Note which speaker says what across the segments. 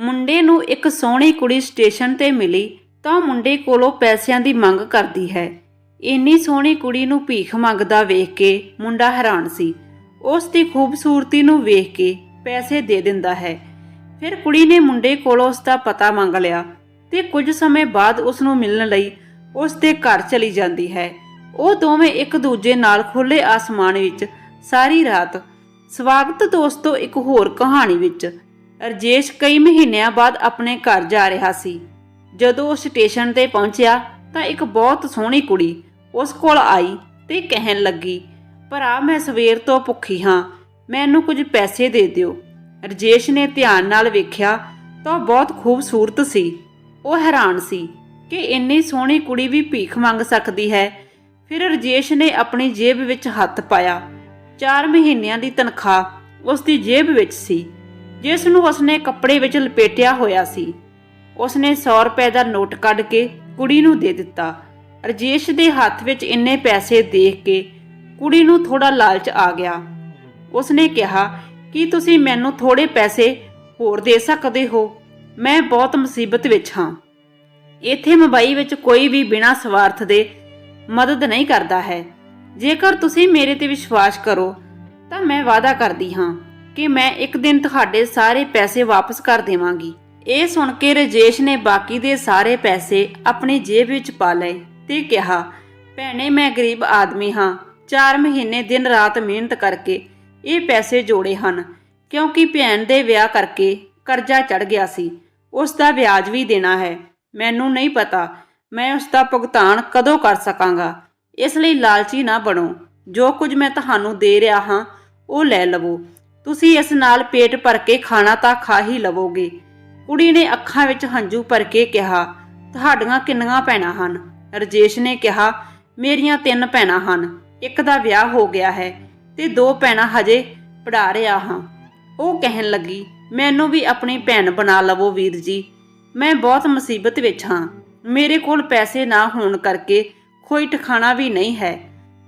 Speaker 1: ਮੁੰਡੇ ਨੂੰ ਇੱਕ ਸੋਹਣੀ ਕੁੜੀ ਸਟੇਸ਼ਨ ਤੇ ਮਿਲੀ ਤਾਂ ਮੁੰਡੇ ਕੋਲੋਂ ਪੈਸਿਆਂ ਦੀ ਮੰਗ ਕਰਦੀ ਹੈ। ਇੰਨੀ ਸੋਹਣੀ ਕੁੜੀ ਨੂੰ ਭੀਖ ਮੰਗਦਾ ਵੇਖ ਕੇ ਮੁੰਡਾ ਹੈਰਾਨ ਸੀ। ਉਸ ਦੀ ਖੂਬਸੂਰਤੀ ਨੂੰ ਵੇਖ ਕੇ ਪੈਸੇ ਦੇ ਦਿੰਦਾ ਹੈ। ਫਿਰ ਕੁੜੀ ਨੇ ਮੁੰਡੇ ਕੋਲੋਂ ਉਸ ਦਾ ਪਤਾ ਮੰਗ ਲਿਆ ਤੇ ਕੁਝ ਸਮੇਂ ਬਾਅਦ ਉਸ ਨੂੰ ਮਿਲਣ ਲਈ ਉਸ ਦੇ ਘਰ ਚਲੀ ਜਾਂਦੀ ਹੈ। ਉਹ ਦੋਵੇਂ ਇੱਕ ਦੂਜੇ ਨਾਲ ਖੁੱਲੇ ਆਸਮਾਨ ਵਿੱਚ ਸਾਰੀ ਰਾਤ ਸਵਾਗਤ ਦੋਸਤੋ ਇੱਕ ਹੋਰ ਕਹਾਣੀ ਵਿੱਚ ਰਜੇਸ਼ ਕਈ ਮਹੀਨਿਆਂ ਬਾਅਦ ਆਪਣੇ ਘਰ ਜਾ ਰਿਹਾ ਸੀ। ਜਦੋਂ ਉਹ ਸਟੇਸ਼ਨ ਤੇ ਪਹੁੰਚਿਆ ਤਾਂ ਇੱਕ ਬਹੁਤ ਸੋਹਣੀ ਕੁੜੀ ਉਸ ਕੋਲ ਆਈ ਤੇ ਕਹਿਣ ਲੱਗੀ, ਭਰਾ, ਮੈਂ ਸਵੇਰ ਤੋਂ ਭੁੱਖੀ ਹਾਂ, ਮੈਨੂੰ ਕੁਝ ਪੈਸੇ ਦੇ ਦਿਓ। ਰਜੇਸ਼ ਨੇ ਧਿਆਨ ਨਾਲ ਵੇਖਿਆ ਤਾਂ ਉਹ ਬਹੁਤ ਖੂਬਸੂਰਤ ਸੀ। ਉਹ ਹੈਰਾਨ ਸੀ ਕਿ ਇੰਨੀ ਸੋਹਣੀ ਕੁੜੀ ਵੀ ਭੀਖ ਮੰਗ ਸਕਦੀ ਹੈ। ਫਿਰ ਰਜੇਸ਼ ਨੇ ਆਪਣੀ ਜੇਬ ਵਿੱਚ ਹੱਥ ਪਾਇਆ। 4 ਮਹੀਨਿਆਂ ਦੀ ਤਨਖਾਹ ਉਸ ਦੀ ਜੇਬ ਵਿੱਚ ਸੀ। ਜਿਸ ਨੂੰ ਉਸਨੇ ਕੱਪੜੇ ਵਿੱਚ ਲਪੇਟਿਆ ਹੋਇਆ ਸੀ, ਉਸਨੇ 100 ਰੁਪਏ ਦਾ ਨੋਟ ਕੱਢ ਕੇ ਕੁੜੀ ਨੂੰ ਦੇ ਦਿੱਤਾ। ਰਜੇਸ਼ ਦੇ ਹੱਥ ਵਿੱਚ ਇੰਨੇ ਪੈਸੇ ਦੇਖ ਕੇ ਕੁੜੀ ਨੂੰ ਥੋੜਾ ਲਾਲਚ ਆ ਗਿਆ। ਉਸਨੇ ਕਿਹਾ, ਕਿ ਤੁਸੀਂ ਮੈਨੂੰ ਥੋੜੇ ਪੈਸੇ ਹੋਰ ਦੇ ਸਕਦੇ ਹੋ? ਮੈਂ ਬਹੁਤ ਮੁਸੀਬਤ ਵਿੱਚ ਹਾਂ। ਇੱਥੇ ਮੁੰਬਈ ਵਿੱਚ ਕੋਈ ਵੀ ਬਿਨਾਂ ਸਵਾਰਥ ਦੇ ਮਦਦ ਨਹੀਂ ਕਰਦਾ ਹੈ। ਜੇਕਰ ਤੁਸੀਂ ਮੇਰੇ ਤੇ ਵਿਸ਼ਵਾਸ ਕਰੋ, ਤਾਂ ਮੈਂ ਵਾਅਦਾ ਕਰਦੀ ਹਾਂ। ਕਿ ਮੈਂ ਇੱਕ ਦਿਨ ਤੁਹਾਡੇ ਸਾਰੇ ਪੈਸੇ ਵਾਪਸ ਕਰ ਦੇਵਾਂਗੀ। ਇਹ ਸੁਣ ਕੇ ਰਜੇਸ਼ ਨੇ ਬਾਕੀ ਦੇ ਸਾਰੇ ਪੈਸੇ ਆਪਣੀ ਜੇਬ ਵਿੱਚ ਪਾ ਲਏ ਤੇ ਕਿਹਾ, ਭੈਣੇ, ਮੈਂ ਗਰੀਬ ਆਦਮੀ ਹਾਂ। 4 ਮਹੀਨੇ ਦਿਨ ਰਾਤ ਮਿਹਨਤ ਕਰਕੇ ਇਹ ਪੈਸੇ ਜੋੜੇ ਹਨ, ਕਿਉਂਕਿ ਭੈਣ ਦੇ ਵਿਆਹ ਕਰਕੇ ਕਰਜ਼ਾ ਚੜ ਗਿਆ ਸੀ। ਉਸ ਦਾ ਵਿਆਜ ਵੀ ਦੇਣਾ ਹੈ। ਮੈਨੂੰ ਨਹੀਂ ਪਤਾ, ਮੈਂ ਉਸ ਦਾ ਭੁਗਤਾਨ ਕਦੋਂ ਕਰ ਸਕਾਂਗਾ। ਇਸ ਲਈ ਲਾਲਚੀ ਨਾ ਬਣੋ। ਜੋ ਕੁਝ ਮੈਂ ਤੁਹਾਨੂੰ ਦੇ ਰਿਹਾ ਹਾਂ, ਉਹ ਲੈ ਲਵੋ। ਤੁਸੀਂ ਇਸ ਨਾਲ ਪੇਟ ਭਰ ਕੇ ਖਾਣਾ ਤਾਂ ਖਾ ਹੀ ਲਵੋਗੇ। ਕੁੜੀ ਨੇ ਅੱਖਾਂ ਵਿੱਚ ਹੰਝੂ ਭਰ ਕੇ ਕਿਹਾ, ਤੁਹਾਡੀਆਂ ਕਿੰਨੀਆਂ ਭੈਣਾਂ ਹਨ? ਰਜੇਸ਼ ਨੇ ਕਿਹਾ, ਮੇਰੀਆਂ ਤਿੰਨ ਭੈਣਾਂ ਹਨ, ਇੱਕ ਦਾ ਵਿਆਹ ਹੋ ਗਿਆ ਹੈ ਤੇ ਦੋ ਭੈਣਾਂ ਹਜੇ ਪੜਾ ਰਿਹਾ ਹਾਂ। ਉਹ ਕਹਿਣ ਲੱਗੀ, ਮੈਨੂੰ ਵੀ ਆਪਣੀ ਭੈਣ ਬਣਾ ਲਵੋ ਵੀਰ ਜੀ। ਮੈਂ ਬਹੁਤ ਮੁਸੀਬਤ ਵਿੱਚ ਹਾਂ। ਮੇਰੇ ਕੋਲ ਪੈਸੇ ਨਾ ਹੋਣ ਕਰਕੇ ਕੋਈ ਠਿਕਾਣਾ ਵੀ ਨਹੀਂ ਹੈ।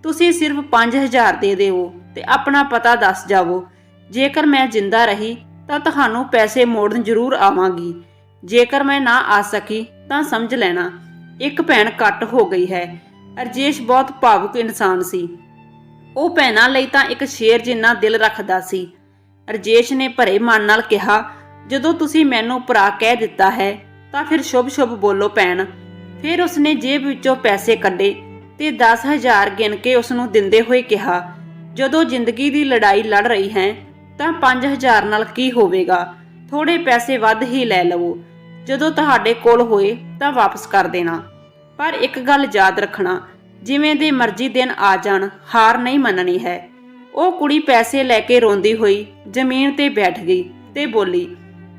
Speaker 1: ਤੁਸੀਂ ਸਿਰਫ 5000 ਦੇ ਦਿਓ ਤੇ ਆਪਣਾ ਪਤਾ ਦੱਸ ਜਾਵੋ ਜੇਕਰ ਮੈਂ ਜਿੰਦਾ ਰਹੀ, ਤਾਂ ਤੁਹਾਨੂੰ ਪੈਸੇ ਮੋੜਨ ਜ਼ਰੂਰ ਆਵਾਂਗੀ। ਜੇਕਰ ਮੈਂ ਨਾ ਆ ਸਕੀ, ਤਾਂ ਸਮਝ ਲੈਣਾ। ਇੱਕ ਭੈਣ ਕੱਟ ਹੋ ਗਈ ਹੈ। ਅਰਜੇਸ਼ ਬਹੁਤ ਭਾਵੁਕ ਇਨਸਾਨ ਸੀ। ਉਹ ਭੈਣਾਂ ਲਈ ਤਾਂ ਇੱਕ ਸ਼ੇਰ ਜਿੰਨਾ ਦਿਲ ਰੱਖਦਾ ਸੀ। ਰਜੇਸ਼ ਨੇ ਭਰੇ ਮਨ ਨਾਲ ਕਿਹਾ, ਜਦੋਂ ਤੁਸੀਂ ਮੈਨੂੰ ਭਰਾ ਕਹਿ ਦਿੱਤਾ ਹੈ, ਤਾਂ ਫਿਰ ਸ਼ੁਭ ਸ਼ੁਭ ਬੋਲੋ ਭੈਣ। ਫਿਰ ਉਸਨੇ ਜੇਬ ਵਿੱਚੋਂ ਪੈਸੇ ਕੱਢੇ ਤੇ 10000 ਗਿਣ ਕੇ ਉਸ ਨੂੰ ਦਿੰਦੇ ਹੋਏ ਕਿਹਾ, ਜਦੋਂ ਜ਼ਿੰਦਗੀ ਦੀ ਲੜਾਈ ਲੜ ਰਹੀ ਹੈ ਤਾਂ 5000 ਨਾਲ ਕੀ ਹੋਵੇਗਾ? ਥੋੜੇ ਪੈਸੇ ਵੱਧ ਹੀ ਲੈ ਲਵੋ। ਜਦੋਂ ਤੁਹਾਡੇ ਕੋਲ ਹੋਏ ਤਾਂ ਵਾਪਸ ਕਰ ਦੇਣਾ। ਪਰ ਇੱਕ ਗੱਲ ਯਾਦ ਰੱਖਣਾ, ਜਿਵੇਂ ਦੇ ਮਰਜ਼ੀ ਦਿਨ ਆ ਜਾਣ, ਹਾਰ ਨਹੀਂ ਮੰਨਣੀ ਹੈ। ਉਹ ਕੁੜੀ ਪੈਸੇ ਲੈ ਕੇ ਰੋਂਦੀ ਹੋਈ ਜ਼ਮੀਨ ਤੇ ਬੈਠ ਗਈ ਤੇ ਬੋਲੀ,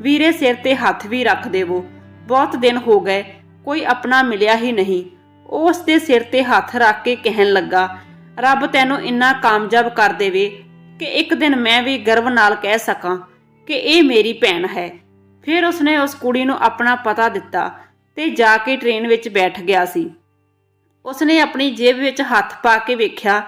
Speaker 1: ਵੀਰੇ, ਸਿਰ ਤੇ ਹੱਥ ਵੀ ਰੱਖ ਦੇਵੋ। ਬਹੁਤ ਦਿਨ ਹੋ ਗਏ, ਕੋਈ ਆਪਣਾ ਮਿਲਿਆ ਹੀ ਨਹੀਂ। ਉਹ ਉਸ ਦੇ ਸਿਰ ਤੇ ਹੱਥ ਰੱਖ ਕੇ ਕਹਿਣ ਲੱਗਾ, ਰੱਬ ਤੈਨੂੰ ਇੰਨਾ ਕਾਮਯਾਬ ਕਰ ਦੇਵੇ ਕਿ ਇੱਕ ਦਿਨ ਮੈਂ ਵੀ ਗਰਵ ਨਾਲ ਕਹਿ ਸਕਾਂ ਕਿ ਇਹ ਮੇਰੀ ਭੈਣ ਹੈ। ਫਿਰ ਉਸਨੇ ਉਸ ਕੁੜੀ ਨੂੰ ਆਪਣਾ ਪਤਾ ਦਿੱਤਾ ਤੇ ਜਾ ਕੇ ਟ੍ਰੇਨ ਵਿੱਚ ਬੈਠ ਗਿਆ ਸੀ। ਉਸਨੇ ਆਪਣੀ ਜੇਬ ਵਿੱਚ ਹੱਥ ਪਾ ਕੇ ਵੇਖਿਆ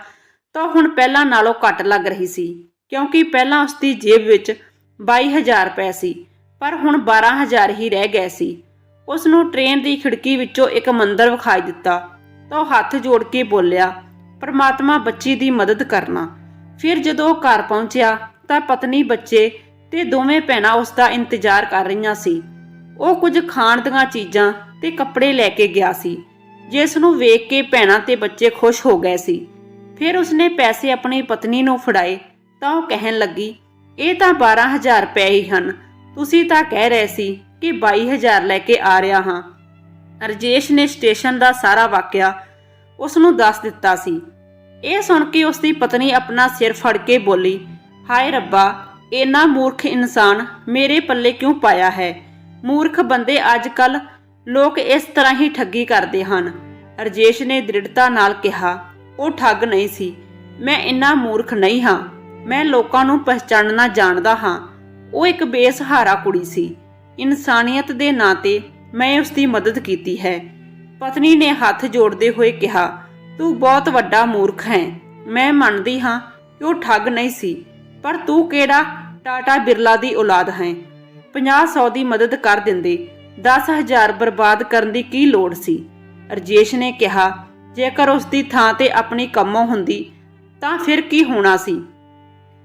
Speaker 1: ਤਾਂ ਹੁਣ ਪਹਿਲਾਂ ਨਾਲੋਂ ਘੱਟ ਲੱਗ ਰਹੀ ਸੀ, ਕਿਉਂਕਿ ਪਹਿਲਾਂ ਉਸਦੀ ਜੇਬ ਵਿੱਚ 22000 ਰੁਪਏ ਸੀ, ਪਰ ਹੁਣ 12000 ਹੀ ਰਹਿ ਗਏ ਸੀ। ਉਸ ਨੂੰ ਟ੍ਰੇਨ ਦੀ ਖਿੜਕੀ ਵਿੱਚੋਂ ਇੱਕ ਮੰਦਰ ਵਿਖਾਈ ਦਿੱਤਾ ਤਾਂ ਉਹ ਹੱਥ ਜੋੜ ਕੇ ਬੋਲਿਆ, ਪਰਮਾਤਮਾ ਬੱਚੀ ਦੀ ਮਦਦ ਕਰਨਾ। ਫਿਰ ਜਦੋਂ ਉਹ ਘਰ ਪਹੁੰਚਿਆ ਤਾਂ ਪਤਨੀ, ਬੱਚੇ ਤੇ ਦੋਵੇਂ ਭੈਣਾਂ ਉਸ ਦਾ ਇੰਤਜ਼ਾਰ ਕਰ ਰਹੀਆਂ ਸੀ। ਉਹ ਕੁਝ ਖਾਣ ਦੀਆਂ ਚੀਜ਼ਾਂ ਤੇ ਕੱਪੜੇ ਲੈ ਕੇ ਗਿਆ ਸੀ, ਜਿਸ ਨੂੰ ਵੇਖ ਕੇ ਭੈਣਾਂ ਤੇ ਬੱਚੇ ਖੁਸ਼ ਹੋ ਗਏ ਸੀ। ਫਿਰ ਉਸਨੇ ਪੈਸੇ ਆਪਣੀ ਪਤਨੀ ਨੂੰ ਫੜਾਏ ਤਾਂ ਉਹ ਕਹਿਣ ਲੱਗੀ, ਇਹ ਤਾਂ 12000 ਰੁਪਏ ਹੀ ਹਨ। ਤੁਸੀਂ ਤਾਂ ਕਹਿ ਰਹੇ ਸੀ ਕਿ 22000 ਲੈ ਕੇ ਆ ਰਿਹਾ ਹਾਂ। ਰਜੇਸ਼ ਨੇ ਸਟੇਸ਼ਨ ਦਾ ਸਾਰਾ ਵਾਕਿਆ ਉਸ ਨੂੰ ਦੱਸ ਦਿੱਤਾ ਸੀ। ਇਹ ਸੁਣ ਕੇ ਉਸ ਦੀ ਪਤਨੀ ਆਪਣਾ ਸਿਰ ਫੜ ਕੇ ਬੋਲੀ, ਹਾਏ ਰੱਬਾ, ਇੰਨਾ ਮੂਰਖ ਇਨਸਾਨ ਮੇਰੇ ਪੱਲੇ ਕਿਉਂ ਪਾਇਆ ਹੈ? ਮੂਰਖ ਬੰਦੇ ਅੱਜ ਕੱਲ ਲੋਕ ਇਸ ਤਰ੍ਹਾਂ ਹੀ ਠੱਗੀ ਕਰਦੇ ਹਨ। ਰਜੇਸ਼ ਨੇ ਦ੍ਰਿੜਤਾ ਨਾਲ ਕਿਹਾ, ਉਹ ਠੱਗ ਨਹੀਂ ਸੀ। ਮੈਂ ਇੰਨਾ ਮੂਰਖ ਨਹੀਂ ਹਾਂ। ਮੈਂ ਲੋਕਾਂ ਨੂੰ ਪਛਾਣਨਾ ਜਾਣਦਾ ਹਾਂ। ਉਹ ਇੱਕ ਬੇਸਹਾਰਾ ਕੁੜੀ ਸੀ। ਇਨਸਾਨੀਅਤ ਦੇ ਨਾਂ ਤੇ ਮੈਂ ਉਸ ਦੀ ਮਦਦ ਕੀਤੀ ਹੈ। ਪਤਨੀ ਨੇ ਹੱਥ ਜੋੜਦੇ ਹੋਏ ਕਿਹਾ ਤੂੰ ਬਹੁਤ ਵੱਡਾ ਮੂਰਖ ਹੈ। ਮੈਂ ਮੰਨਦੀ ਹਾਂ ਕਿ ਉਹ ਠੱਗ ਨਹੀਂ ਸੀ, ਪਰ ਤੂੰ ਕਿਹੜਾ ਟਾਟਾ ਬਿਰਲਾ ਦੀ ਔਲਾਦ ਹੈ। 50-100 ਦੀ ਮਦਦ ਕਰ ਦਿੰਦੇ 10000 ਬਰਬਾਦ ਕਰਨ ਦੀ ਕੀ ਲੋੜ ਸੀ? ਰਜੇਸ਼ ਨੇ ਕਿਹਾ, ਜੇਕਰ ਉਸ ਦੀ ਥਾਂ ਤੇ ਆਪਣੀ ਕੰਮੋਂ ਹੁੰਦੀ, ਤਾਂ ਫਿਰ ਕੀ ਹੋਣਾ ਸੀ?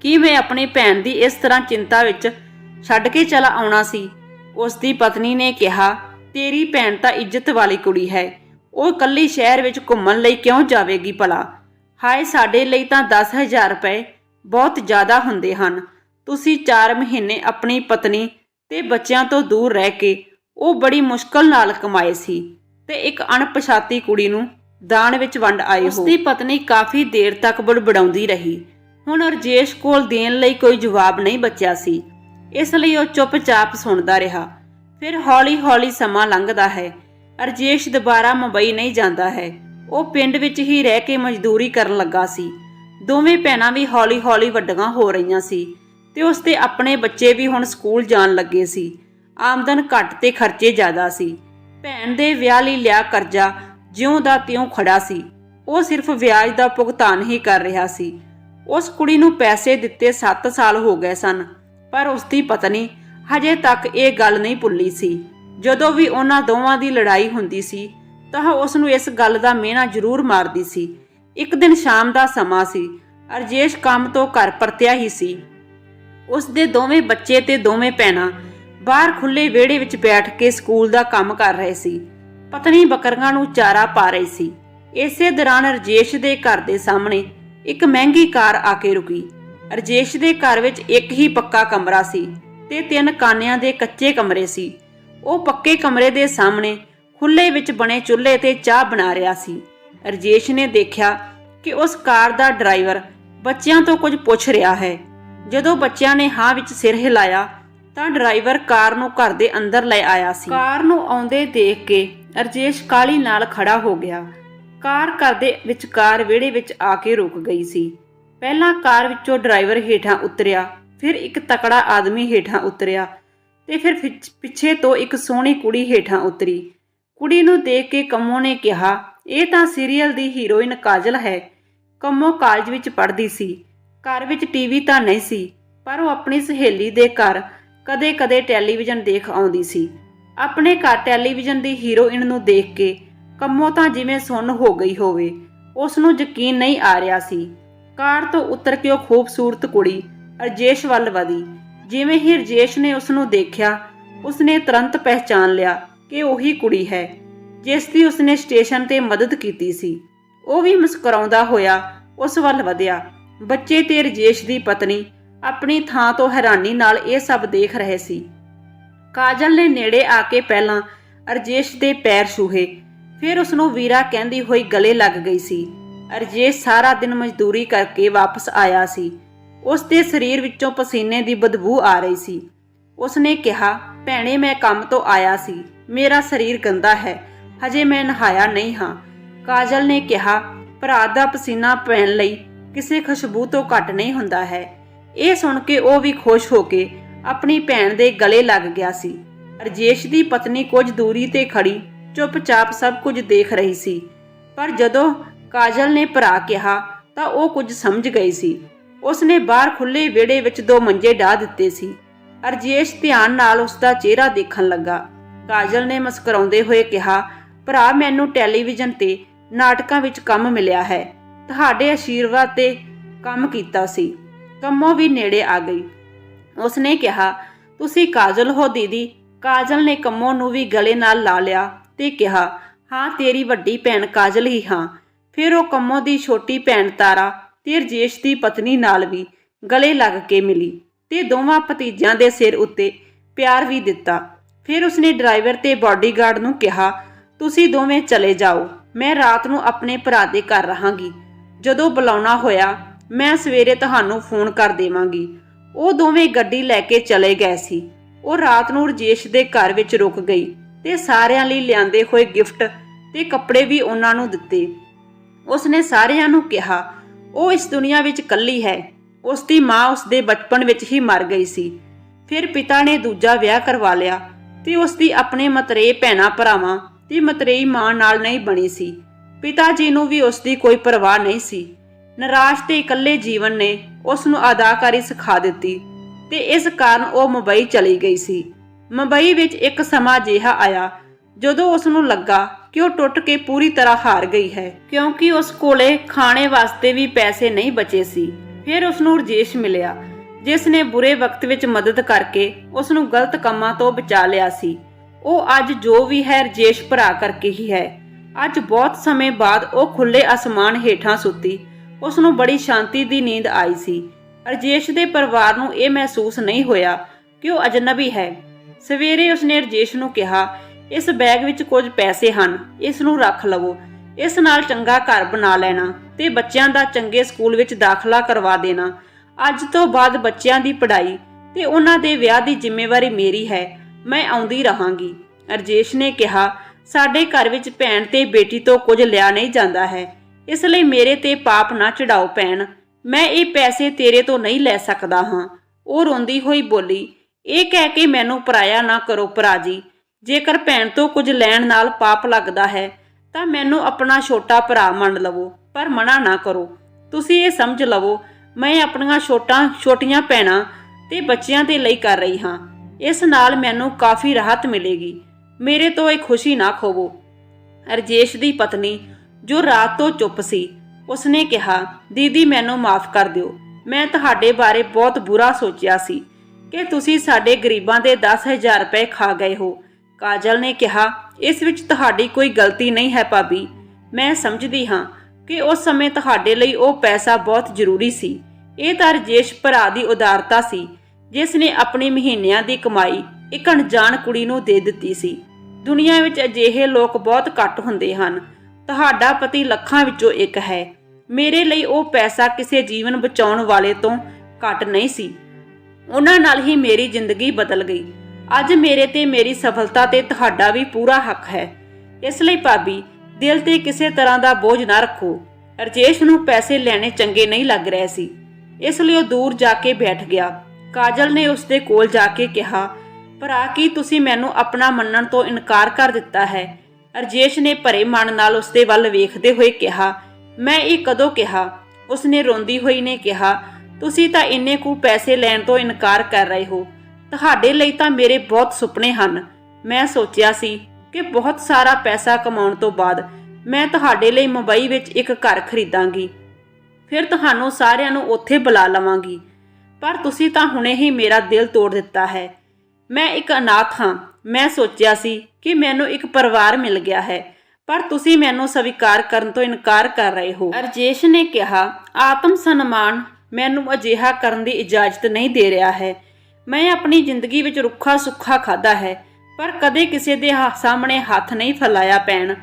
Speaker 1: ਕੀ ਮੈਂ ਆਪਣੀ ਭੈਣ ਦੀ ਇਸ ਤਰ੍ਹਾਂ ਚਿੰਤਾ ਵਿੱਚ ਛੱਡ ਕੇ ਚਲਾ ਆਉਣਾ ਸੀ? ਉਸ ਦੀ ਪਤਨੀ ਨੇ ਕਿਹਾ, ਤੇਰੀ ਭੈਣ ਤਾਂ ਇੱਜ਼ਤ ਵਾਲੀ ਕੁੜੀ ਹੈ ਉਹ ਇਕੱਲੀ ਸ਼ਹਿਰ ਵਿੱਚ ਘੁੰਮਣ ਲਈ ਕਿਉਂ ਜਾਵੇਗੀ ਭਲਾ? ਹਾਏ, ਸਾਡੇ ਲਈ ਤਾਂ 10000 ਰੁਪਏ ਬਹੁਤ ਜ਼ਿਆਦਾ ਹੁੰਦੇ ਹਨ। ਤੁਸੀਂ 4 ਮਹੀਨੇ ਆਪਣੀ ਪਤਨੀ ਤੇ ਬੱਚਿਆਂ ਤੋਂ ਦੂਰ ਰਹਿ ਕੇ ਉਹ ਬੜੀ ਮੁਸ਼ਕਲ ਨਾਲ ਕਮਾਏ ਸੀ ਤੇ ਇੱਕ ਅਣਪਛਾਤੀ ਕੁੜੀ ਨੂੰ ਦਾਨ ਵਿੱਚ ਵੰਡ ਆਏ ਹੋ। ਉਸ ਦੀ ਪਤਨੀ ਕਾਫੀ ਦੇਰ ਤੱਕ ਬੜਬੜਾਉਂਦੀ ਰਹੀ। ਹੁਣ ਰਜੇਸ਼ ਕੋਲ ਦੇਣ ਲਈ ਕੋਈ ਜਵਾਬ ਨਹੀਂ ਬਚਿਆ ਸੀ। ਇਸ ਲਈ ਉਹ ਚੁੱਪਚਾਪ ਸੁਣਦਾ ਰਿਹਾ। ਫਿਰ ਹੌਲੀ-ਹੌਲੀ ਸਮਾਂ ਲੰਘਦਾ ਹੈ। ਅਰਜੇਸ਼ ਦੁਬਾਰਾ ਮੁੰਬਈ ਨਹੀਂ ਜਾਂਦਾ ਹੈ। ਉਹ ਪਿੰਡ ਵਿੱਚ ਹੀ ਰਹਿ ਕੇ ਮਜ਼ਦੂਰੀ ਕਰਨ ਲੱਗਾ ਸੀ। ਦੋਵੇਂ ਭੈਣਾਂ ਵੀ ਹੌਲੀ-ਹੌਲੀ ਵੱਡੀਆਂ ਹੋ ਰਹੀਆਂ ਸੀ ਤੇ ਉਸ ਦੇ ਆਪਣੇ ਬੱਚੇ ਵੀ ਹੁਣ ਸਕੂਲ ਜਾਣ ਲੱਗੇ ਸੀ। ਆਮਦਨ ਘੱਟ ਤੇ ਖਰਚੇ ਜ਼ਿਆਦਾ ਸੀ। ਭੈਣ ਦੇ ਵਿਆਹ ਲਈ ਲਿਆ ਕਰਜ਼ਾ ਜਿਉਂ ਦਾ ਤਿਉਂ ਖੜਾ ਸੀ। ਉਹ ਸਿਰਫ ਵਿਆਜ ਦਾ ਭੁਗਤਾਨ ਹੀ ਕਰ ਰਿਹਾ ਸੀ। ਉਸ ਕੁੜੀ ਨੂੰ ਪੈਸੇ ਦਿੱਤੇ 7 ਸਾਲ ਹੋ ਗਏ ਸਨ, ਪਰ ਉਸ ਦੀ ਪਤਨੀ ਹਜੇ ਤੱਕ ਇਹ ਗੱਲ ਨਹੀਂ ਭੁੱਲੀ ਸੀ। ਜਦੋਂ ਵੀ ਉਹਨਾਂ ਦੋਵਾਂ ਦੀ ਲੜਾਈ ਹੁੰਦੀ ਸੀ, ਤਾਂ ਉਸ ਨੂੰ ਇਸ ਗੱਲ ਦਾ ਮਿਹਣਾ ਜ਼ਰੂਰ ਮਾਰਦੀ ਸੀ। ਇੱਕ ਦਿਨ ਸ਼ਾਮ ਦਾ ਸਮਾਂ ਸੀ, ਅਰਜੇਸ਼ ਕੰਮ ਤੋਂ ਘਰ ਪਰਤਿਆ ਹੀ ਸੀ। ਉਸ ਦੇ ਦੋਵੇਂ ਬੱਚੇ ਤੇ ਦੋਵੇਂ ਭੈਣਾਂ ਬਾਹਰ ਖੁੱਲੇ ਵਿਹੜੇ ਵਿੱਚ ਬੈਠ ਕੇ ਸਕੂਲ ਦਾ ਕੰਮ ਕਰ ਰਹੇ ਸੀ। ਪਤਨੀ ਬੱਕਰੀਆਂ ਨੂੰ ਚਾਰਾ ਪਾ ਰਹੀ ਸੀ। ਇਸੇ ਦੌਰਾਨ ਰਜੇਸ਼ ਦੇ ਘਰ ਦੇ ਸਾਹਮਣੇ ਇੱਕ ਮਹਿੰਗੀ ਕਾਰ ਆ ਕੇ ਰੁਕੀ। ਰਜੇਸ਼ ਦੇ ਘਰ ਵਿੱਚ ਇੱਕ ਹੀ ਪੱਕਾ ਕਮਰਾ ਸੀ ਤੇ ਤਿੰਨ ਕਾਨਿਆਂ ਦੇ ਕੱਚੇ ਕਮਰੇ ਸੀ। ਉਹ ਪੱਕੇ ਕਮਰੇ ਦੇ ਸਾਹਮਣੇ ਖੁੱਲੇ ਵਿੱਚ ਬਣੇ ਚੁੱਲ੍ਹੇ ਤੇ ਚਾਹ ਬਣਾ ਰਿਹਾ ਸੀ। ਰਜੇਸ਼ ਨੇ ਦੇਖਿਆ ਕਿ ਉਸ ਕਾਰ ਦਾ ਡਰਾਈਵਰ ਬੱਚਿਆਂ ਤੋਂ ਕੁਝ ਪੁੱਛ ਰਿਹਾ ਹੈ। ਜਦੋਂ ਬੱਚਿਆਂ ਨੇ ਹਾਂ ਵਿੱਚ ਸਿਰ ਹਿਲਾਇਆ ਤਾਂ ਡਰਾਈਵਰ ਕਾਰ ਨੂੰ ਘਰ ਦੇ ਅੰਦਰ ਲੈ ਆਇਆ ਸੀ। ਕਾਰ ਨੂੰ ਆਉਂਦੇ ਦੇਖ ਕੇ ਰਜੇਸ਼ ਕਾਲੀ ਨਾਲ ਖੜਾ ਹੋ ਗਿਆ। ਕਾਰ ਘਰ ਦੇ ਵਿਚਕਾਰ ਵਿਹੜੇ ਵਿੱਚ ਆ ਕੇ ਰੁਕ ਗਈ ਸੀ। ਪਹਿਲਾਂ ਕਾਰ ਵਿੱਚੋਂ ਡਰਾਈਵਰ ਹੇਠਾਂ ਉਤਰਿਆ, ਫਿਰ ਇੱਕ ਤਕੜਾ ਆਦਮੀ ਹੇਠਾਂ ਉਤਰਿਆ ਤੇ ਫਿਰ ਫਿਚ- ਪਿੱਛੇ ਤੋਂ ਇੱਕ ਸੋਹਣੀ ਕੁੜੀ ਹੇਠਾਂ ਉਤਰੀ। ਕੁੜੀ ਨੂੰ ਦੇਖ ਕੇ ਕੰਮੋ ਨੇ ਕਿਹਾ, ਇਹ ਤਾਂ ਸੀਰੀਅਲ ਦੀ ਹੀਰੋਇਨ ਕਾਜਲ ਹੈ। ਕੰਮੋ ਕਾਲਜ ਵਿੱਚ ਪੜ੍ਹਦੀ ਸੀ। ਘਰ ਵਿੱਚ ਟੀਵੀ ਤਾਂ ਨਹੀਂ ਸੀ, ਪਰ ਉਹ ਆਪਣੀ ਸਹੇਲੀ ਦੇ ਘਰ ਕਦੇ-ਕਦੇ ਟੈਲੀਵਿਜ਼ਨ ਦੇਖ ਆਉਂਦੀ ਸੀ। ਆਪਣੇ ਘਰ ਟੈਲੀਵਿਜ਼ਨ ਦੀ ਹੀਰੋਇਨ ਨੂੰ ਦੇਖ ਕੇ ਕੰਮੋ ਤਾਂ ਜਿਵੇਂ ਸੁੰਨ ਹੋ ਗਈ ਹੋਵੇ, ਉਸ ਨੂੰ ਯਕੀਨ ਨਹੀਂ ਆ ਰਿਹਾ ਸੀ। ਕਾਰ ਤੋਂ ਉਤਰ ਕੇ ਉਹ ਖੂਬਸੂਰਤ ਕੁੜੀ ਅਰਜੇਸ਼ ਵੱਲ ਵਧੀ। ਜਿਵੇਂ ਹੀ ਰਜੇਸ਼ ਨੇ ਉਸ ਨੂੰ ਦੇਖਿਆ, ਉਸਨੇ ਤੁਰੰਤ ਪਹਿਚਾਨ ਲਿਆ ਕਿ ਉਹੀ ਕੁੜੀ ਹੈ, ਜਿਸ ਦੀ ਉਸਨੇ ਸਟੇਸ਼ਨ ਤੇ ਮਦਦ ਕੀਤੀ ਸੀ। ਉਹ ਵੀ ਮੁਸਕਰਾਉਂਦਾ ਹੋਇਆ ਉਸ ਵੱਲ ਵਧਿਆ। ਬੱਚੇ ਤੇ ਰਜੇਸ਼ ਦੀ ਪਤਨੀ ਆਪਣੀ ਥਾਂ ਤੋਂ ਹੈਰਾਨੀ ਨਾਲ ਇਹ ਸਭ ਦੇਖ ਰਹੇ ਸੀ। ਕਾਜਲ ਨੇ ਨੇੜੇ ਆ ਕੇ ਪਹਿਲਾਂ ਰਜੇਸ਼ ਦੇ ਪੈਰ ਛੂਹੇ, ਫਿਰ ਉਸ ਨੂੰ ਵੀਰਾ ਕਹਿੰਦੀ ਹੋਈ ਗਲੇ ਲੱਗ ਗਈ ਸੀ। ਰਜੇਸ਼ ਸਾਰਾ ਦਿਨ ਮਜ਼ਦੂਰੀ ਕਰਕੇ ਵਾਪਸ ਆਇਆ ਸੀ। ਉਸ ਦੇ ਸਰੀਰ ਵਿੱਚੋਂ ਪਸੀਨੇ ਦੀ ਬਦਬੂ ਆ ਰਹੀ ਸੀ। ਉਸ ਨੇ ਕਿਹਾ, ਭੈਣੇ, ਮੈਂ ਕੰਮ ਤੋਂ ਆਇਆ ਸੀ। ਮੇਰਾ ਸਰੀਰ ਗੰਦਾ ਹੈ। ਹਜੇ ਮੈਂ ਨਹਾਇਆ ਨਹੀਂ ਹਾਂ। ਕਾਜਲ ਨੇ ਕਿਹਾ, ਭਰਾ ਦਾ ਪਸੀਨਾ ਪੈਣ ਲਈ ਕਿਸੇ ਖੁਸ਼ਬੂ ਤੋਂ ਘੱਟ ਨਹੀਂ ਹੁੰਦਾ ਹੈ। ਇਹ ਸੁਣ ਕੇ ਉਹ ਵੀ ਖੁਸ਼ ਹੋ ਕੇ ਆਪਣੀ ਭੈਣ ਦੇ ਗਲੇ ਲੱਗ ਗਿਆ ਸੀ। ਰਜੇਸ਼ ਦੀ ਪਤਨੀ ਕੁਝ ਦੂਰੀ ਤੇ ਖੜੀ ਚੁੱਪਚਾਪ ਸਭ ਕੁਝ ਦੇਖ ਰਹੀ ਸੀ। ਪਰ ਜਦੋਂ ਕਾਜਲ ਨੇ ਭਰਾ ਕਿਹਾ, ਤਾਂ ਉਹ ਕੁਝ ਸਮਝ ਗਈ ਸੀ। ਉਸਨੇ ਬਾਹਰ ਖੁੱਲੇ ਵਿਹੜੇ ਵਿੱਚ ਦੋ ਮੰਜੇ ਢਾ ਦਿੱਤੇ ਸੀ। ਰਜੇਸ਼ ਧਿਆਨ ਨਾਲ ਉਸ ਦਾ ਚਿਹਰਾ ਦੇਖਣ ਲੱਗਾ। ਕਾਜਲ ਨੇ ਮੁਸਕਰਾਉਂਦੇ ਹੋਏ ਕਿਹਾ, ਭਰਾ, ਮੈਨੂੰ ਟੈਲੀਵਿਜ਼ਨ ਤੇ ਨਾਟਕਾਂ ਵਿੱਚ ਕੰਮ ਮਿਲਿਆ ਹੈ। ਤੁਹਾਡੇ ਆਸ਼ੀਰਵਾਦ ਤੇ ਕੰਮ ਕੀਤਾ ਸੀ। ਕੰਮੋ ਵੀ ਨੇੜੇ ਆ ਗਈ। ਉਸਨੇ ਕਿਹਾ, ਤੁਸੀਂ ਕਾਜਲ ਹੋ, ਦੀਦੀ। ਕਾਜਲ ਨੇ ਕੰਮੋ ਨੂੰ ਵੀ ਗਲੇ ਨਾਲ ਲਾ ਲਿਆ ਤੇ ਕਿਹਾ, ਹਾਂ, ਤੇਰੀ ਵੱਡੀ ਭੈਣ ਕਾਜਲ ਹੀ ਹਾਂ। ਫਿਰ ਉਹ ਕੰਮੋ ਦੀ ਛੋਟੀ ਭੈਣ ਤਾਰਾ ਤੇ ਰਜੇਸ਼ ਦੀ ਪਤਨੀ ਨਾਲ ਵੀ ਗਲੇ ਲੱਗ ਕੇ ਮਿਲੀ ਤੇ ਦੋਵਾਂ ਭਤੀਜਿਆਂ ਦੇ ਸਿਰ ਉੱਤੇ ਪਿਆਰ ਵੀ ਦਿੱਤਾ। ਫਿਰ ਉਸਨੇ ਡਰਾਈਵਰ ਤੇ ਬਾਡੀਗਾਰਡ ਨੂੰ ਕਿਹਾ, ਤੁਸੀਂ ਦੋਵੇਂ ਚਲੇ ਜਾਓ, ਮੈਂ ਰਾਤ ਨੂੰ ਆਪਣੇ ਭਰਾ ਦੇ ਘਰ ਰਹਾਂਗੀ। ਜਦੋਂ ਬੁਲਾਉਣਾ ਹੋਇਆ, ਮੈਂ ਸਵੇਰੇ ਤੁਹਾਨੂੰ ਫੋਨ ਕਰ ਦੇਵਾਂਗੀ। ਉਹ ਦੋਵੇਂ ਗੱਡੀ ਲੈ ਕੇ ਚਲੇ ਗਏ ਸੀ। ਉਹ ਰਾਤ ਨੂੰ ਰਜੇਸ਼ ਦੇ ਘਰ ਵਿੱਚ ਰੁਕ ਗਈ ਤੇ ਸਾਰਿਆਂ ਲਈ ਲਿਆਂਦੇ ਹੋਏ ਗਿਫਟ ਤੇ ਕੱਪੜੇ ਵੀ ਉਹਨਾਂ ਨੂੰ ਦਿੱਤੇ। ਉਸਨੇ ਸਾਰਿਆਂ ਨੂੰ ਕਿਹਾ ਉਹ ਇਸ ਦੁਨੀਆ ਵਿੱਚ ਇਕੱਲੀ ਹੈ। ਉਸ ਦੀ ਮਾਂ ਉਸ ਦੇ ਬਚਪਨ ਵਿੱਚ ਹੀ ਮਰ ਗਈ ਸੀ। ਫਿਰ ਪਿਤਾ ਨੇ ਦੂਜਾ ਵਿਆਹ ਕਰਵਾ ਲਿਆ ਤੇ ਉਸ ਦੀ ਆਪਣੇ ਮਤਰੇ ਭੈਣਾਂ ਭਰਾਵਾਂ ਤੇ ਮਤਰੇਈ ਮਾਂ ਨਾਲ ਨਹੀਂ ਬਣੀ ਸੀ। ਪਿਤਾ ਜੀ ਨੂੰ ਵੀ ਉਸ ਦੀ ਕੋਈ ਪਰਵਾਹ ਨਹੀਂ ਸੀ। ਨਿਰਾਸ਼ ਤੇ ਇਕੱਲੇ ਜੀਵਨ ਨੇ ਉਸ ਨੂੰ ਅਦਾਕਾਰੀ ਸਿਖਾ ਦਿੱਤੀ ਤੇ ਇਸ ਕਾਰਨ ਉਹ ਮੁੰਬਈ ਚਲੀ ਗਈ ਸੀ। ਮੁੰਬਈ ਵਿੱਚ ਇੱਕ ਸਮਾਂ ਅਜਿਹਾ ਆਇਆ ਜਦੋਂ ਉਸ ਨੂੰ ਲੱਗਾ ਕਿ ਉਹ ਟੁੱਟ ਕੇ ਪੂਰੀ ਤਰ੍ਹਾਂ ਹਾਰ ਗਈ ਹੈ? ਕਿਉਂਕਿ ਉਸ ਕੋਲੇ ਖਾਣੇ ਵਾਸਤੇ ਵੀ ਪੈਸੇ ਨਹੀਂ ਬਚੇ ਸੀ। ਫਿਰ ਉਸ ਨੂੰ ਰਜੇਸ਼ ਮਿਲਿਆ, ਜਿਸ ਨੇ ਬੁਰੇ ਵਕਤ ਵਿੱਚ ਮਦਦ ਕਰਕੇ ਉਸ ਨੂੰ ਗਲਤ ਕੰਮਾਂ ਤੋਂ ਬਚਾ ਲਿਆ ਸੀ। ਉਹ ਅੱਜ ਜੋ ਵੀ ਹੈ ਰਜੇਸ਼ ਭਰਾ ਕਰਕੇ ਹੀ ਹੈ। ਅੱਜ ਬਹੁਤ ਸਮੇਂ ਬਾਅਦ ਉਹ ਖੁੱਲੇ ਅਸਮਾਨ ਹੇਠਾਂ ਸੁੱਤੀ। ਉਸ ਨੂੰ ਬੜੀ ਸ਼ਾਂਤੀ ਦੀ ਨੀਂਦ ਆਈ ਸੀ। ਰਜੇਸ਼ ਦੇ ਪਰਿਵਾਰ ਨੂੰ ਇਹ ਮਹਿਸੂਸ ਨਹੀਂ ਹੋਇਆ ਕਿ ਉਹ ਅਜਨਬੀ ਹੈ। ਸਵੇਰੇ ਉਸਨੇ ਰਜੇਸ਼ ਨੂੰ ਕਿਹਾ ਇਸ ਬੈਗ ਵਿੱਚ ਕੁਝ ਪੈਸੇ ਹਨ, ਇਸ ਨੂੰ ਰੱਖ ਲਵੋ। ਇਸ ਨਾਲ ਚੰਗਾ ਘਰ ਬਣਾ ਲੈਣਾ ਤੇ ਬੱਚਿਆਂ ਦਾ ਚੰਗੇ ਸਕੂਲ ਵਿੱਚ ਦਾਖਲਾ ਕਰਵਾ ਦੇਣਾ। ਅੱਜ ਤੋਂ ਬਾਅਦ ਬੱਚਿਆਂ ਦੀ ਪੜ੍ਹਾਈ ਤੇ ਉਹਨਾਂ ਦੇ ਵਿਆਹ ਦੀ ਜ਼ਿੰਮੇਵਾਰੀ ਮੇਰੀ ਹੈ, ਮੈਂ ਆਉਂਦੀ ਰਹਾਂਗੀ। ਰਜੇਸ਼ ਨੇ ਕਿਹਾ, ਸਾਡੇ ਘਰ ਵਿੱਚ ਭੈਣ ਤੇ ਬੇਟੀ ਤੋਂ ਕੁਝ ਲਿਆ ਨਹੀਂ ਜਾਂਦਾ ਹੈ। ਇਸ ਲਈ ਮੇਰੇ ਤੇ ਪਾਪ ਨਾ ਚੜਾਓ ਭੈਣ। ਮੈਂ ਇਹ ਪੈਸੇ ਤੇਰੇ ਤੋਂ ਨਹੀਂ ਲੈ ਸਕਦਾ ਹਾਂ। ਉਹ ਰੋਂਦੀ ਹੋਈ ਬੋਲੀ, ਇਹ ਕਹਿ ਕੇ ਮੈਨੂੰ ਪਰਾਇਆ ਨਾ ਕਰੋ ਭਰਾ ਜੀ। ਜੇਕਰ ਭੈਣ ਤੋਂ ਕੁਝ ਲੈਣ ਨਾਲ ਪਾਪ ਲੱਗਦਾ ਹੈ, ਤਾਂ ਮੈਨੂੰ ਆਪਣਾ ਛੋਟਾ ਭਰਾ ਮੰਨ ਲਵੋ, ਪਰ ਮਨਾ ਨਾ ਕਰੋ। ਤੁਸੀਂ ਇਹ ਸਮਝ ਲਵੋ, ਮੈਂ ਆਪਣੀਆਂ ਛੋਟਾਂ, ਛੋਟੀਆਂ ਭੈਣਾਂ ਤੇ ਬੱਚਿਆਂ ਦੇ ਲਈ ਕਰ ਰਹੀ ਹਾਂ। ਇਸ ਨਾਲ ਮੈਨੂੰ ਕਾਫੀ ਰਾਹਤ ਮਿਲੇਗੀ। ਮੇਰੇ ਤੋਂ ਇਹ ਖੁਸ਼ੀ ਨਾ ਖੋਵੋ। ਰਜੇਸ਼ ਦੀ ਪਤਨੀ, ਜੋ ਰਾਤ ਤੋਂ ਚੁੱਪ ਸੀ, ਉਸਨੇ ਕਿਹਾ, ਦੀਦੀ, ਮੈਨੂੰ ਮਾਫ ਕਰ ਦਿਓ। ਮੈਂ ਤੁਹਾਡੇ ਬਾਰੇ ਬਹੁਤ ਬੁਰਾ ਸੋਚਿਆ ਸੀ ਕਿ ਤੁਸੀਂ ਸਾਡੇ ਗਰੀਬਾਂ ਦੇ 10000 ਰੁਪਏ ਖਾ ਗਏ ਹੋ। ਕਾਜਲ ਨੇ ਕਿਹਾ, ਇਸ ਵਿੱਚ ਤੁਹਾਡੀ ਕੋਈ ਗਲਤੀ ਨਹੀਂ ਹੈ ਭਾਬੀ। ਮੈਂ ਸਮਝਦੀ ਹਾਂ ਕਿ ਉਸ ਸਮੇਂ ਤੁਹਾਡੇ ਲਈ ਉਹ ਪੈਸਾ ਬਹੁਤ ਜ਼ਰੂਰੀ ਸੀ। ਇਹ ਤਾਂ ਰਜੇਸ਼ ਭਰਾ ਦੀ ਉਦਾਰਤਾ ਸੀ, ਜਿਸ ਨੇ ਆਪਣੀ ਮਹੀਨਿਆਂ ਦੀ ਕਮਾਈ ਇੱਕ ਅਣਜਾਣ ਕੁੜੀ ਨੂੰ ਦੇ ਦਿੱਤੀ ਸੀ। ਦੁਨੀਆ ਵਿੱਚ ਅਜਿਹੇ ਲੋਕ ਬਹੁਤ ਘੱਟ ਹੁੰਦੇ ਹਨ। ਤੁਹਾਡਾ ਪਤੀ ਲੱਖਾਂ ਵਿੱਚੋਂ ਇੱਕ ਹੈ। ਮੇਰੇ ਲਈ ਉਹ ਪੈਸਾ ਕਿਸੇ ਜੀਵਨ ਬਚਾਉਣ ਵਾਲੇ ਤੋਂ ਘੱਟ ਨਹੀਂ ਸੀ। ਉਹਨਾਂ ਨਾਲ ਹੀ ਮੇਰੀ ਜ਼ਿੰਦਗੀ ਬਦਲ ਗਈ। ਅੱਜ ਮੇਰੇ ਤੇ ਮੇਰੀ ਸਫਲਤਾ ਤੇ ਤੁਹਾਡਾ ਵੀ ਪੂਰਾ ਹੱਕ ਹੈ। ਇਸ ਲਈ ਭਾਬੀ, ਦਿਲ ਤੇ ਕਿਸੇ ਤਰ੍ਹਾਂ ਦਾ ਬੋਝ ਨਾ ਰੱਖੋ। ਰਜੇਸ਼ ਨੂੰ ਪੈਸੇ ਲੈਣੇ ਚੰਗੇ ਨਹੀਂ ਲੱਗ ਰਹੇ ਸੀ। ਇਸ ਲਈ ਉਹ ਦੂਰ ਜਾ ਕੇ ਬੈਠ ਗਿਆ। ਕਾਜਲ ਨੇ ਉਸ ਦੇ ਕੋਲ ਜਾ ਕੇ ਕਿਹਾ, ਭਰਾ, ਕੀ ਤੁਸੀਂ ਮੈਨੂੰ ਆਪਣਾ ਮੰਨਣ ਤੋਂ ਇਨਕਾਰ ਕਰ ਦਿੱਤਾ ਹੈ? ਰਜੇਸ਼ ਨੇ ਭਰੇ ਮਨ ਨਾਲ ਉਸ ਦੇ ਵੱਲ ਵੇਖਦੇ ਹੋਏ ਕਿਹਾ, ਮੈਂ ਇਹ ਕਦੋਂ ਕਿਹਾ? ਉਸਨੇ ਰੋਂਦੀ ਹੋਈ ਨੇ ਕਿਹਾ, ਤੁਸੀਂ ਤਾਂ ਇੰਨੇ ਕੁ ਪੈਸੇ ਲੈਣ ਤੋਂ ਇਨਕਾਰ ਕਰ ਰਹੇ ਹੋ। ਤੁਹਾਡੇ ਲਈ ਤਾਂ ਮੇਰੇ ਬਹੁਤ ਸੁਪਨੇ ਹਨ। ਮੈਂ ਸੋਚਿਆ ਸੀ ਕਿ ਬਹੁਤ ਸਾਰਾ ਪੈਸਾ ਕਮਾਉਣ ਤੋਂ ਬਾਅਦ ਮੈਂ ਤੁਹਾਡੇ ਲਈ ਮੁੰਬਈ ਵਿੱਚ ਇੱਕ ਘਰ ਖਰੀਦਾਂਗੀ। ਫਿਰ ਤੁਹਾਨੂੰ ਸਾਰਿਆਂ ਨੂੰ ਉੱਥੇ ਬੁਲਾ ਲਵਾਂਗੀ। ਪਰ ਤੁਸੀਂ ਤਾਂ ਹੁਣੇ ਹੀ ਮੇਰਾ ਦਿਲ ਤੋੜ ਦਿੱਤਾ ਹੈ। ਮੈਂ ਇੱਕ ਅਨਾਥ ਹਾਂ। ਮੈਂ ਸੋਚਿਆ ਸੀ ਕਿ ਮੈਨੂੰ ਇੱਕ ਪਰਿਵਾਰ ਮਿਲ ਗਿਆ ਹੈ। ਪਰ ਤੁਸੀਂ ਮੈਨੂੰ ਸਵੀਕਾਰ ਕਰਨ ਤੋਂ ਇਨਕਾਰ ਕਰ ਰਹੇ ਹੋ। ਅਰਜੇਸ਼ ਨੇ ਕਿਹਾ, ਆਤਮ ਸਨਮਾਨ ਮੈਨੂੰ ਅਜਿਹਾ ਕਰਨ ਦੀ ਇਜਾਜ਼ਤ ਨਹੀਂ ਦੇ ਰਿਹਾ ਹੈ। ਮੈਂ ਆਪਣੀ ਜ਼ਿੰਦਗੀ ਵਿੱਚ ਰੁੱਖਾ ਸੁੱਖਾ ਖਾਦਾ ਹੈ, ਪਰ ਕਦੇ ਕਿਸੇ ਦੇ ਸਾਹਮਣੇ ਹੱਥ ਨਹੀਂ ਫੈਲਾਇਆ ਪੈਣ।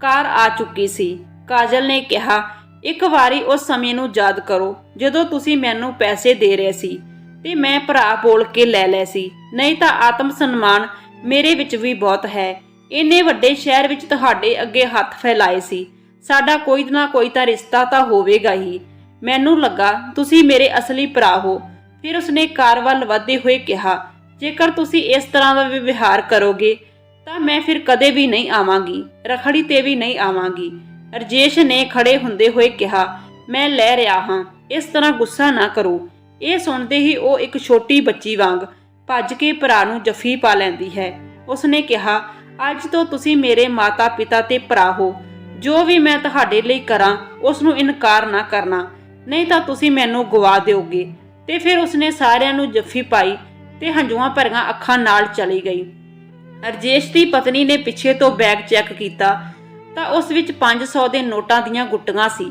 Speaker 1: ਕਾਰ ਆ ਚੁੱਕੀ ਸੀ। ਕਾਜਲ ਨੇ ਕਿਹਾ, ਇੱਕ ਵਾਰੀ ਉਸ ਸਮੇਂ ਨੂੰ ਯਾਦ ਕਰੋ, ਜਦੋਂ ਤੁਸੀਂ ਮੈਨੂੰ ਪੈਸੇ ਦੇ ਰਹੇ ਸੀ ਤੇ ਮੈਂ ਭਰਾ ਬੋਲ ਕੇ ਲੈ ਲਏ ਸੀ। ਨਹੀਂ ਤਾਂ ਆਤਮ ਸਨਮਾਨ ਮੇਰੇ ਵਿੱਚ ਵੀ ਬਹੁਤ ਹੈ। ਇੰਨੇ ਵੱਡੇ ਸ਼ਹਿਰ ਵਿੱਚ ਤੁਹਾਡੇ ਅੱਗੇ ਹੱਥ ਫੈਲਾਏ ਸੀ। ਸਾਡਾ ਕੋਈ ਨਾ ਕੋਈ ਤਾਂ ਰਿਸ਼ਤਾ ਤਾਂ ਹੋਵੇਗਾ ਹੀ। ਮੈਨੂੰ ਲੱਗਾ, ਤੁਸੀਂ ਮੇਰੇ ਅਸਲੀ ਭਰਾ ਹੋ। ਫਿਰ ਉਸਨੇ ਕਾਰ ਵੱਲ ਵਧਦੇ ਹੋਏ ਕਿਹਾ, ਜੇਕਰ ਤੁਸੀਂ ਇਸ ਤਰ੍ਹਾਂ ਦਾ ਵਿਵਹਾਰ ਕਰੋਗੇ, ਤਾਂ ਮੈਂ ਫਿਰ ਕਦੇ ਵੀ ਨਹੀਂ ਆਵਾਂਗੀ, ਰਖੜੀ ਤੇ ਵੀ ਨਹੀਂ ਆਵਾਂਗੀ। ਰਜੇਸ਼ ਨੇ ਖੜੇ ਹੁੰਦੇ ਹੋਏ ਕਿਹਾ, ਮੈਂ ਲੈ ਰਿਹਾ ਹਾਂ, ਇਸ ਤਰ੍ਹਾਂ ਗੁੱਸਾ ਨਾ ਕਰੋ। ਇਹ ਸੁਣਦੇ ਹੀ ਉਹ ਇੱਕ ਛੋਟੀ ਬੱਚੀ ਵਾਂਗ ਭੱਜ ਕੇ ਭਰਾ ਨੂੰ ਜਫ਼ੀ ਪਾ ਲੈਂਦੀ ਹੈ। ਉਸਨੇ ਕਿਹਾ, ਅੱਜ ਤੋਂ ਤੁਸੀਂ ਮੇਰੇ ਮਾਤਾ-ਪਿਤਾ ਤੇ ਭਰਾ ਹੋ। ਜੋ ਵੀ ਮੈਂ ਤੁਹਾਡੇ ਲਈ ਕਰਾਂ ਉਸ ਨੂੰ ਇਨਕਾਰ ਨਾ ਕਰਨਾ। ਨਹੀਂ ਤਾਂ ਤੁਸੀਂ ਮੈਨੂੰ ਗਵਾ ਦਿਓਗੇ। ਤੇ ਫਿਰ ਉਸਨੇ ਸਾਰਿਆਂ ਨੂੰ ਜੱਫੀ ਪਾਈ ਤੇ ਹੰਝੂਆਂ ਭਰੀਆਂ ਅੱਖਾਂ ਨਾਲ ਚਲੀ ਗਈ। ਅਰਜੇਸ਼ ਦੀ ਪਤਨੀ ਨੇ ਪਿੱਛੇ ਤੋਂ ਬੈਗ ਚੈੱਕ ਕੀਤਾ ਤਾਂ ਉਸ ਵਿੱਚ 500 ਦੇ ਨੋਟਾਂ ਦੀਆਂ ਗੁੱਟੀਆਂ ਸੀ।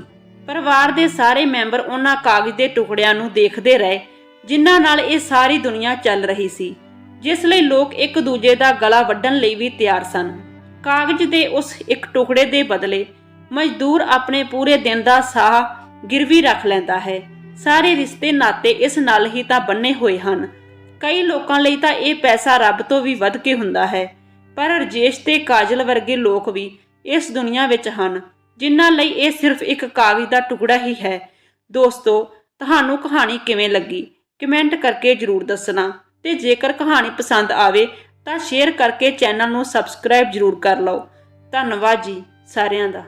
Speaker 1: ਪਰਿਵਾਰ ਦੇ ਸਾਰੇ ਮੈਂਬਰ ਉਹਨਾਂ ਕਾਗਜ਼ ਦੇ ਟੁਕੜਿਆਂ ਨੂੰ ਦੇਖਦੇ ਰਹੇ, ਜਿਨ੍ਹਾਂ ਨਾਲ ਇਹ ਸਾਰੀ ਦੁਨੀਆ ਚੱਲ ਰਹੀ ਸੀ, ਜਿਸ ਲਈ ਲੋਕ ਇੱਕ ਦੂਜੇ ਦਾ ਗਲਾ ਵੱਢਣ ਲਈ ਵੀ ਤਿਆਰ ਸਨ। ਕਾਗਜ਼ ਦੇ ਉਸ ਇੱਕ ਟੁਕੜੇ ਦੇ ਬਦਲੇ ਮਜ਼ਦੂਰ ਆਪਣੇ ਪੂਰੇ ਦਿਨ ਦਾ ਸਾਹ ਗਿਰਵੀ ਰੱਖ ਲੈਂਦਾ ਹੈ। ਸਾਰੇ ਰਿਸ਼ਤੇ ਨਾਤੇ ਇਸ ਨਾਲ ਹੀ ਤਾਂ ਬੰਨੇ ਹੋਏ ਹਨ। ਕਈ ਲੋਕਾਂ ਲਈ ਤਾਂ ਇਹ ਪੈਸਾ ਰੱਬ ਤੋਂ ਵੀ ਵੱਧ ਕੇ ਹੁੰਦਾ ਹੈ। ਪਰ ਰਜੇਸ਼ ਤੇ ਕਾਜਲ ਵਰਗੇ ਲੋਕ ਵੀ ਇਸ ਦੁਨੀਆ ਵਿੱਚ ਹਨ, ਜਿਨ੍ਹਾਂ ਲਈ ਇਹ ਸਿਰਫ ਇੱਕ ਕਾਗਜ਼ ਦਾ ਟੁਕੜਾ ਹੀ ਹੈ। ਦੋਸਤੋ, ਤੁਹਾਨੂੰ ਕਹਾਣੀ ਕਿਵੇਂ ਲੱਗੀ? ਕਮੈਂਟ ਕਰਕੇ ਜਰੂਰ ਦੱਸਣਾ। ਤੇ ਜੇਕਰ ਕਹਾਣੀ ਪਸੰਦ ਆਵੇ, ਤਾਂ ਸ਼ੇਅਰ ਕਰਕੇ ਚੈਨਲ ਨੂੰ ਸਬਸਕ੍ਰਾਈਬ ਜਰੂਰ ਕਰ ਲਓ। ਧੰਨਵਾਦ ਜੀ ਸਾਰਿਆਂ ਦਾ।